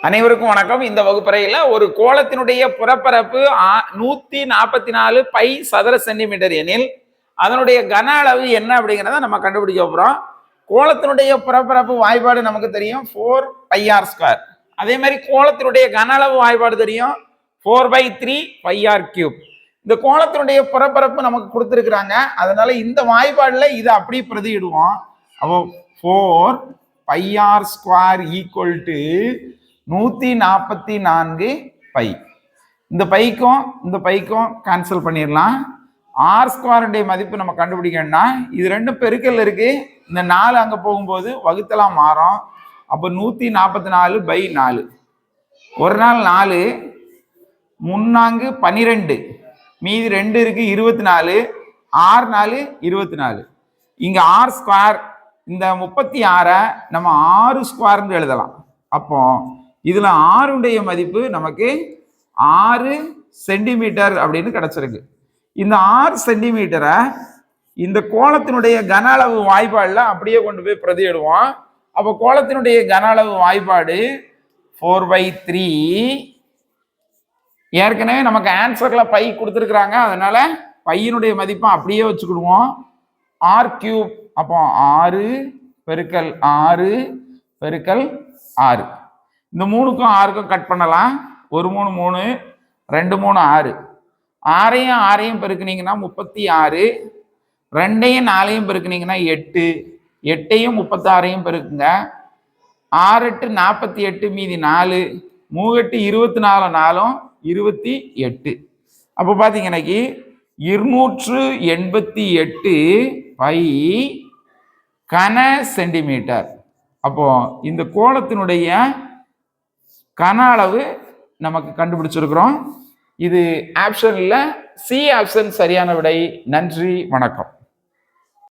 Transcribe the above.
அனைவருக்கும் வணக்கம். இந்த வகுப்பறையில் ஒரு கோலத்தினுடைய புறப்பரப்பு ஆ- நாற்பத்தி நாலு பை சதுர சென்டிமீட்டர் எனில் அதனுடைய கன அளவு என்ன அப்படிங்கிறத நம்ம கண்டுபிடிக்க போகிறோம் கோலத்தினுடைய புறப்பரப்பு வாய்ப்பாடு நமக்கு தெரியும். ஃபோர் பை ஆர் ஸ்கொயர் அதே மாதிரி கோலத்தினுடைய கன அளவு வாய்ப்பாடு தெரியும். Four by three pi r cube இந்த கோலத்தினுடைய புறப்பரப்பு நமக்கு கொடுத்துருக்குறாங்க. அதனால இந்த வாய்ப்பாடில் இதை அப்படியே பிரதியிடுவோம். அப்போ four pi r square equal to நூற்றி நாற்பத்தி நான்கு பை. இந்த பைக்கும் இந்த பைக்கும் கேன்சல் பண்ணிடலாம். ஆர் ஸ்கொயருடைய மதிப்பு நம்ம கண்டுபிடிக்கணும்னா இது ரெண்டும் பெருக்கல் இருக்கு. இந்த நாலு அங்கே போகும்போது வகுத்தலாம் மாறும். அப்போ நூற்றி நாற்பத்தி நாலு பை நாலு. ஒரு நாள் நாலு முன்னாங்கு பன்னிரெண்டு மீதி ரெண்டு இருக்கு இருபத்தி நாலு. ஆறு நாலு இருபத்தி நாலு. இங்க ஆர் ஸ்கொயர் இந்த முப்பத்தி ஆறை நம்ம ஆறு ஸ்கொயர்னு எழுதலாம். அப்போ இதுல ஆறுடைய மதிப்பு நமக்கு ஆறு சென்டிமீட்டர் அப்படின்னு கிடைச்சிருக்கு. இந்த ஆறு சென்டிமீட்டரை இந்த கோலத்தினுடைய கன அளவு வாய்ப்பாடுல அப்படியே கொண்டு போய் பிரதியிடுவோம். அப்போ கோலத்தினுடைய கன அளவு வாய்ப்பாடு ஃபோர் பை த்ரீ ஏற்கனவே நமக்கு ஆன்சர்ல பை கொடுத்துருக்குறாங்க. அதனால பையனுடைய மதிப்பை அப்படியே வச்சுக்கிடுவோம். ஆர் கியூப் அப்போ ஆறு பெருக்கல் ஆறு பெருக்கல் ஆறு. இந்த மூணுக்கும் ஆறுக்கும் கட் பண்ணலாம். ஒரு மூணு மூணு ரெண்டு மூணு ஆறு. ஆறையும் ஆறையும் பெருக்குனீங்கன்னா முப்பத்தி ஆறு. ரெண்டையும் நாலையும் பெருக்குனீங்கன்னா எட்டு. எட்டையும் முப்பத்தாறையும் பெருக்குங்க. ஆறு எட்டு நாற்பத்தி எட்டு மீதி நாலு. மூவெட்டு இருபத்தி நாலு நாலும் இருபத்தி எட்டு. அப்போ பார்த்தீங்கன்னாக்கி இருநூற்று எண்பத்தி எட்டு பை கன சென்டிமீட்டர். அப்போ இந்த கோலத்தினுடைய கன அளவு நமக்கு கண்டுபிடிச்சிருக்கிறோம். இது ஆப்ஷனில் சி ஆப்ஷன் சரியான விடை. நன்றி வணக்கம்.